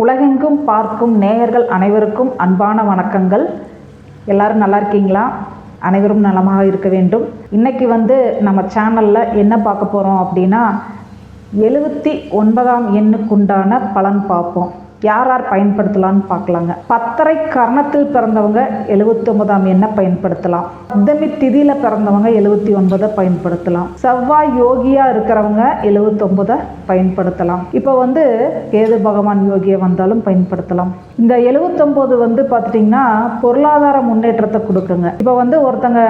உலகெங்கும் பார்க்கும் நேயர்கள் அனைவருக்கும் அன்பான வணக்கங்கள். எல்லாரும் நல்லா இருக்கீங்களா? அனைவரும் நலமாக இருக்க வேண்டும். இன்றைக்கி வந்து நம்ம சேனலில் என்ன பார்க்க போகிறோம் அப்படின்னா எழுபத்தி ஒன்பதாம் எண்ணுக்குண்டான பலன் பார்ப்போம். யார் யார் பயன்படுத்தலாம்னு பார்க்கலாங்க. பத்தரை கர்ணத்தில் பிறந்தவங்க எழுபத்தி ஒன்பதாம் எண்ணை பயன்படுத்தலாம். பத்தமி திதியில் பிறந்தவங்க எழுபத்தி ஒன்பதை பயன்படுத்தலாம். செவ்வாய் யோகியா இருக்கிறவங்க எழுபத்தொன்பதை பயன்படுத்தலாம். இப்போ வந்து கேது பகவான் யோகியா வந்தாலும் பயன்படுத்தலாம். இந்த எழுபத்தொம்போது வந்து பார்த்துட்டிங்கன்னா பொருளாதார முன்னேற்றத்தை கொடுக்குங்க. இப்போ வந்து ஒருத்தங்க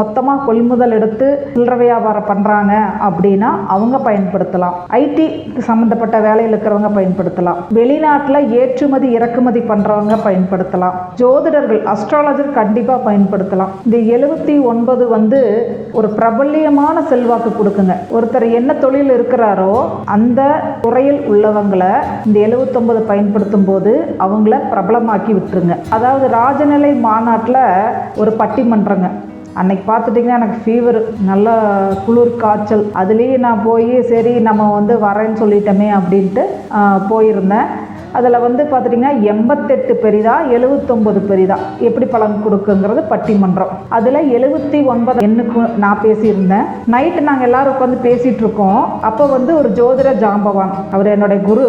மொத்தமாக கொள்முதல் எடுத்து சில்லற வியாபாரம் பண்ணுறாங்க அப்படின்னா அவங்க பயன்படுத்தலாம். ஐடி சம்மந்தப்பட்ட வேலையில் இருக்கிறவங்க பயன்படுத்தலாம். வெளிநாட்டில் ஏற்றுமதி இறக்குமதி பண்ணுறவங்க பயன்படுத்தலாம். ஜோதிடர்கள் அஸ்ட்ராலஜர் கண்டிப்பாக பயன்படுத்தலாம். இந்த எழுபத்தி ஒன்பது வந்து ஒரு பிரபல்யமான செல்வாக்கு கொடுக்குங்க. ஒருத்தர் என்ன தொழில் இருக்கிறாரோ அந்த துறையில் உள்ளவங்களை இந்த எழுபத்தொன்பது பயன்படுத்தும் போது அவங்கள பிரபலமாக்கி விட்டுருங்க. அதாவது ராஜநிலை மாநாட்டில் ஒரு பட்டிமன்றங்க. அன்னைக்கு பார்த்துட்டிங்கன்னா எனக்கு ஃபீவர் நல்ல குளிர் காய்ச்சல். அதுலேயே நான் போய் சரி நம்ம வந்து வரேன்னு சொல்லிட்டோமே அப்படின்ட்டு போயிருந்தேன். அதில் வந்து பார்த்துட்டிங்கன்னா எண்பத்தெட்டு பெரிதா எழுபத்தொம்பது பெரிதா. எப்படி பலன் கொடுக்குங்கிறது பட்டிமன்றம். அதில் எழுபத்தி ஒன்பது எண்ணுக்கு நான் பேசியிருந்தேன். நைட்டு நாங்கள் எல்லாரும் உட்காந்து பேசிகிட்டு இருக்கோம். அப்போ வந்து ஒரு ஜோதிட ஜாம்பவான். அவர் என்னுடைய குரு.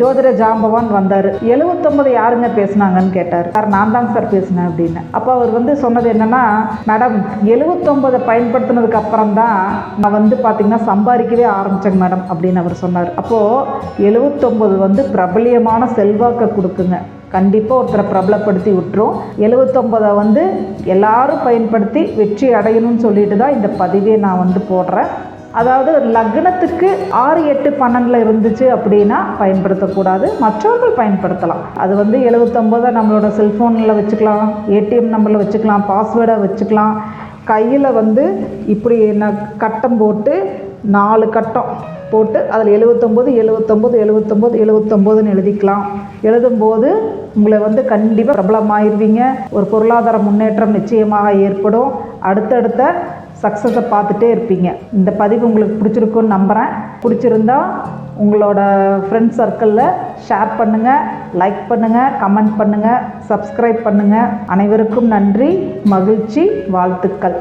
ஜோதிட ஜாம்பவான் வந்தார். எழுபத்தொன்பது யாருங்க பேசுனாங்கன்னு கேட்டார். சார் நான் தான் சார் பேசினேன் அப்படின்னு. அப்போ அவர் வந்து சொன்னது என்னன்னா மேடம் எழுபத்தொன்பதை பயன்படுத்தினதுக்கு அப்புறம் தான் நான் வந்து பார்த்தீங்கன்னா சம்பாதிக்கவே ஆரம்பித்தேங்க மேடம் அப்படின்னு அவர் சொன்னார். அப்போது எழுபத்தொன்பது வந்து பிரபலியமான செல்வாக்கை கொடுக்குங்க. கண்டிப்பாக ஒருத்தரை பிரபலப்படுத்தி விட்டுரும். எழுவத்தொம்பதை வந்து எல்லாரும் பயன்படுத்தி வெற்றி அடையணும்னு சொல்லிட்டு தான் இந்த பதிவே நான் வந்து போடுறேன். அதாவது லக்னத்துக்கு ஆறு எட்டு பன்னெண்டில் இருந்துச்சு அப்படின்னா பயன்படுத்தக்கூடாது. மற்றவர்கள் பயன்படுத்தலாம். அது வந்து எழுபத்தொம்போதை நம்மளோட செல்ஃபோனில் வச்சுக்கலாம். ஏடிஎம் நம்பரில் வச்சுக்கலாம். பாஸ்வேர்டை வச்சுக்கலாம். கையில் வந்து இப்படி ந கட்டம் போட்டு நாலு கட்டம் போட்டு அதில் எழுபத்தொம்போது எழுபத்தொம்போது எழுபத்தொம்போது எழுபத்தொம்போதுன்னு எழுதிக்கலாம். எழுதும்போது உங்களை வந்து கண்டிப்பாக பிரபலமாயிருவீங்க. ஒரு பொருளாதார முன்னேற்றம் நிச்சயமாக ஏற்படும். அடுத்தடுத்த சக்ஸஸை பார்த்துட்டே இருப்பீங்க. இந்த பதிவு உங்களுக்கு பிடிச்சிருக்குன்னு நம்புகிறேன் பிடிச்சிருந்தா உங்களோட ஃப்ரெண்ட்ஸ் சர்க்கிளில் ஷேர் பண்ணுங்கள் லைக் பண்ணுங்கள் கமெண்ட் பண்ணுங்கள் சப்ஸ்கிரைப் பண்ணுங்கள் அனைவருக்கும் நன்றி மகிழ்ச்சி வாழ்த்துக்கள்.